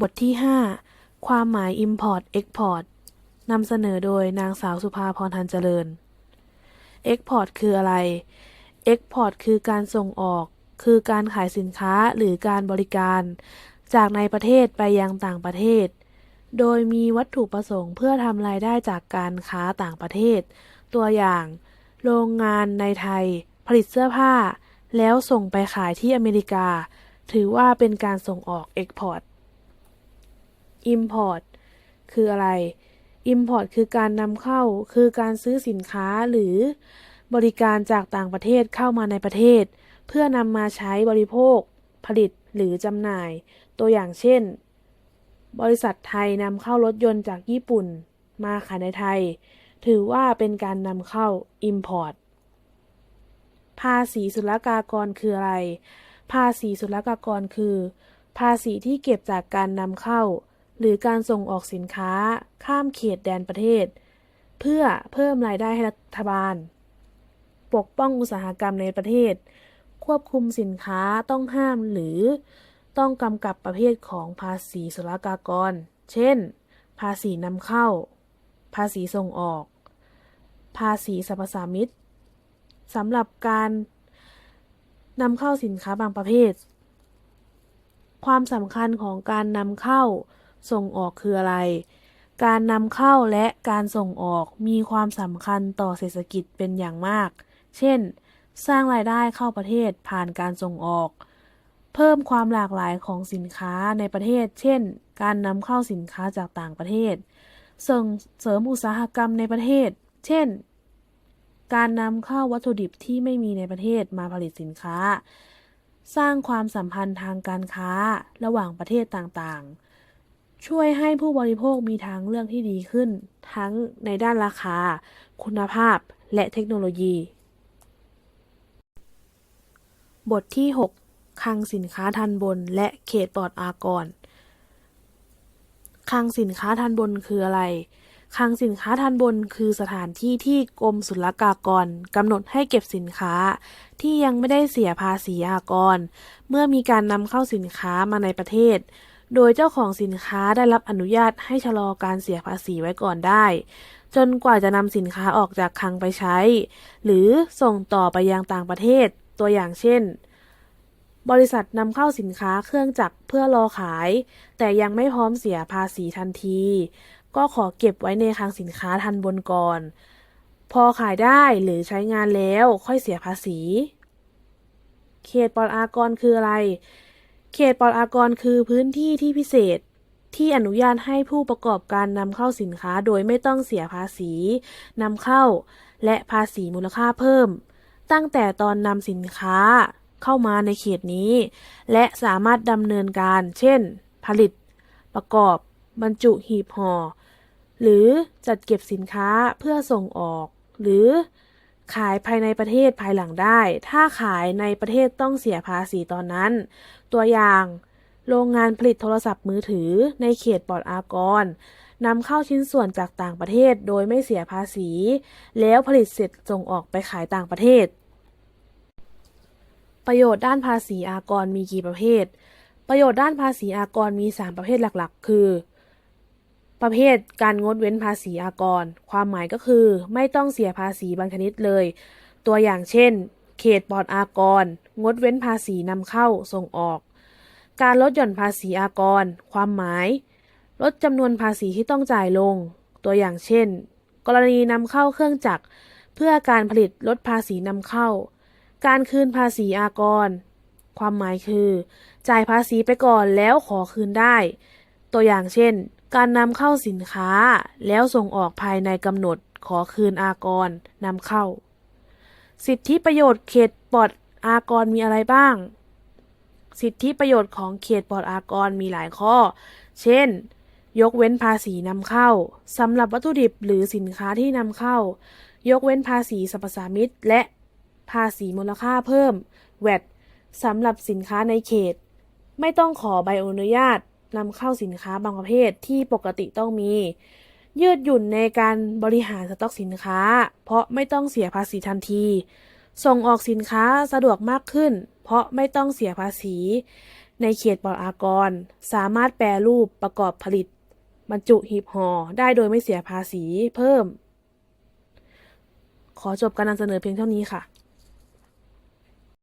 บทที่ 5 ความหมาย Import Export นำเสนอโดยนางสาวสุภาพรทันเจริญ Export คืออะไร Export คือการส่งออก คือการขายสินค้าหรือการบริการ จากในประเทศไปยังต่างประเทศ โดยมีวัตถุประสงค์เพื่อทำรายได้จากการค้าต่างประเทศ ตัวอย่าง โรงงานในไทย ผลิตเสื้อผ้า แล้วส่งไปขายที่อเมริกา ถือว่าเป็นการส่งออก Export Import คืออะไร Import คือการนำเข้า คือการซื้อสินค้าหรือบริการจากต่างประเทศเข้ามาในประเทศ เพื่อนำมาใช้บริโภค ผลิตหรือจำหน่าย ตัวอย่างเช่น บริษัทไทยนำเข้ารถยนต์จากญี่ปุ่น มาขายในไทย ถือว่าเป็นการนำเข้า Import ภาษีศุลกากรคืออะไร ภาษีศุลกากรคือ ภาษีที่เก็บจากการนำเข้า หรือการส่งออกสินค้าข้ามเขตแดนประเทศ เพื่อเพิ่มรายได้ให้รัฐบาล ปกป้องอุตสาหกรรมในประเทศ ควบคุมสินค้าต้องห้ามหรือต้องกำกับประเภทของภาษีศุลกากร เช่น ภาษีนำเข้า ภาษีส่งออก ภาษีสรรพสามิตสำหรับการนำเข้าสินค้าบางประเภท ความสำคัญของการนำเข้า ส่งออกคืออะไร การนำเข้าและการส่งออกมีความสำคัญต่อเศรษฐกิจเป็นอย่างมาก เช่น สร้างรายได้เข้าประเทศผ่านการส่งออก เพิ่มความหลากหลายของสินค้าในประเทศ เช่น การนำเข้าสินค้าจากต่างประเทศ ส่งเสริมอุตสาหกรรมในประเทศ เช่น การนำเข้าวัตถุดิบที่ไม่มีในประเทศมาผลิตสินค้าสร้างความสัมพันธ์ทางการค้าระหว่างประเทศต่างๆ ช่วยให้ผู้บริโภคมีทางเลือกที่ดีขึ้น ทั้งในด้านราคา คุณภาพ และเทคโนโลยี บทที่ 6คลังสินค้าทันบน และเขตปลอดอากรคลังสินค้าทันบนคืออะไรคลังสินค้าทันบนคือสถานที่ที่กรมศุลกากรกำหนดให้เก็บสินค้า ที่ยังไม่ได้เสียภาษีอากร เมื่อมีการนำเข้าสินค้ามาในประเทศ โดยเจ้าของสินค้าได้รับอนุญาตให้ชะลอการเสียภาษีไว้ก่อนได้ จนกว่าจะนำสินค้าออกจากคลังไปใช้ หรือส่งต่อไปยังต่างประเทศ ตัวอย่างเช่น บริษัทนำเข้าสินค้าเครื่องจักรเพื่อรอขาย แต่ยังไม่พร้อมเสียภาษีทันที ก็ขอเก็บไว้ในคลังสินค้าทันบนก่อน พอขายได้หรือใช้งานแล้วค่อยเสียภาษีเขตปลอดอากรคืออะไร เขตปลอดอากรคือพื้นที่ที่พิเศษที่อนุญาตให้ผู้ประกอบการนำเข้าสินค้าโดยไม่ต้องเสียภาษีนำเข้า และภาษีมูลค่าเพิ่ม ตั้งแต่ตอนนำสินค้าเข้ามาในเขตนี้ และสามารถดำเนินการ เช่น ผลิต ประกอบ บรรจุหีบห่อ หรือจัดเก็บสินค้าเพื่อส่งออก หรือ ขายภายในประเทศภายหลังได้ ถ้าขายในประเทศต้องเสียภาษีตอนนั้น ตัวอย่าง โรงงานผลิตโทรศัพท์มือถือในเขตปลอดอากรนำเข้าชิ้นส่วนจากต่างประเทศโดยไม่เสียภาษี แล้วผลิตเสร็จส่งออกไปขายต่างประเทศ ประโยชน์ด้านภาษีอากรมีกี่ประเภท ประโยชน์ด้านภาษีอากรมี 3 ประเภทหลักๆ คือ ประเภทการงดเว้นภาษีอากร ความหมายก็คือ ไม่ต้องเสียภาษีบางชนิดเลย ตัวอย่างเช่น เขตปลอดอากร งดเว้นภาษีนำเข้าส่งออก การลดหย่อนภาษีอากร ความหมาย ลดจำนวนภาษีที่ต้องจ่ายลง ตัวอย่างเช่น กรณีนำเข้าเครื่องจักร เพื่อการผลิตลดภาษีนำเข้า การคืนภาษีอากร ความหมายคือ จ่ายภาษีไปก่อนแล้วขอคืนได้ ตัวอย่างเช่น การนำเข้าสินค้า แล้วส่งออกภายในกำหนดขอคืนอากรนำเข้า สิทธิประโยชน์เขตปลอดอากรมีอะไรบ้าง สิทธิประโยชน์ของเขตปลอดอากรมีหลายข้อ เช่น ยกเว้นภาษีนำเข้าสำหรับวัตถุดิบหรือสินค้าที่นำเข้า ยกเว้นภาษีสรรพสามิตและภาษีมูลค่าเพิ่ม VAT สำหรับสินค้าในเขต ไม่ต้องขอใบอนุญาต นำเข้าสินค้าบางประเภทที่ปกติต้องมี ยืดหยุ่นในการบริหารสต็อกสินค้า เพราะไม่ต้องเสียภาษีทันที ส่งออกสินค้าสะดวกมากขึ้น เพราะไม่ต้องเสียภาษี ในเขตปลอดอากร สามารถแปรรูปประกอบผลิต บรรจุหีบห่อได้โดยไม่เสียภาษีเพิ่ม ขอจบการนำเสนอเพียงเท่านี้ค่ะ